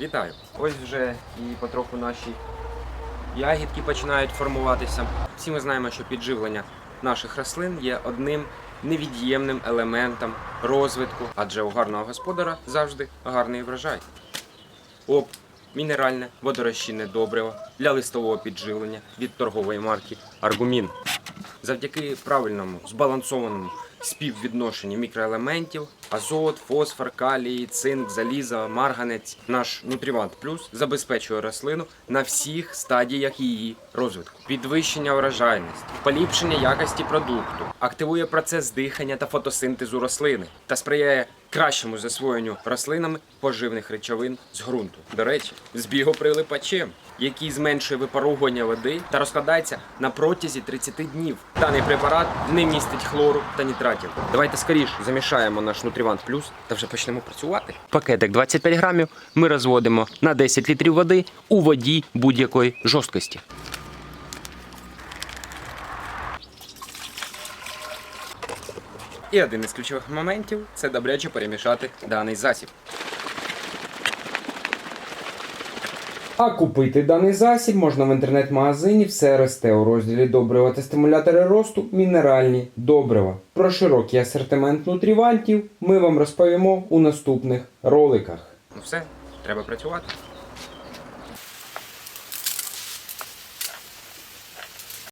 Вітаю! Ось вже і потроху наші ягідки починають формуватися. Всі ми знаємо, що підживлення наших рослин є одним невід'ємним елементом розвитку, адже у гарного господара завжди гарний врожай. ОП мінеральне водорозчинне добриво для листового підживлення від торгової марки Аргумін. Завдяки правильному збалансованому співвідношенню мікроелементів азот, фосфор, калій, цинк, залізо, марганець, наш Нутрівант Плюс забезпечує рослину на всіх стадіях її розвитку. Підвищення врожайності, поліпшення якості продукту, активує процес дихання та фотосинтезу рослини та сприяє кращому засвоєнню рослинами поживних речовин з ґрунту. До речі, з біоприлипачем, який зменшує випаровування води та розкладається на протязі 30 днів. Даний препарат не містить хлору та нітратів. Давайте скоріш замішаємо наш Нутрівант Плюс та вже почнемо працювати. Пакетик 25 грамів ми розводимо на 10 літрів води у воді будь-якої жорсткості. І один із ключових моментів це добряче перемішати даний засіб. А купити даний засіб можна в інтернет-магазині все росте у розділі добрива та стимулятори росту мінеральні добрива. Про широкий асортимент нутрівантів ми вам розповімо у наступних роликах. Ну все, треба працювати.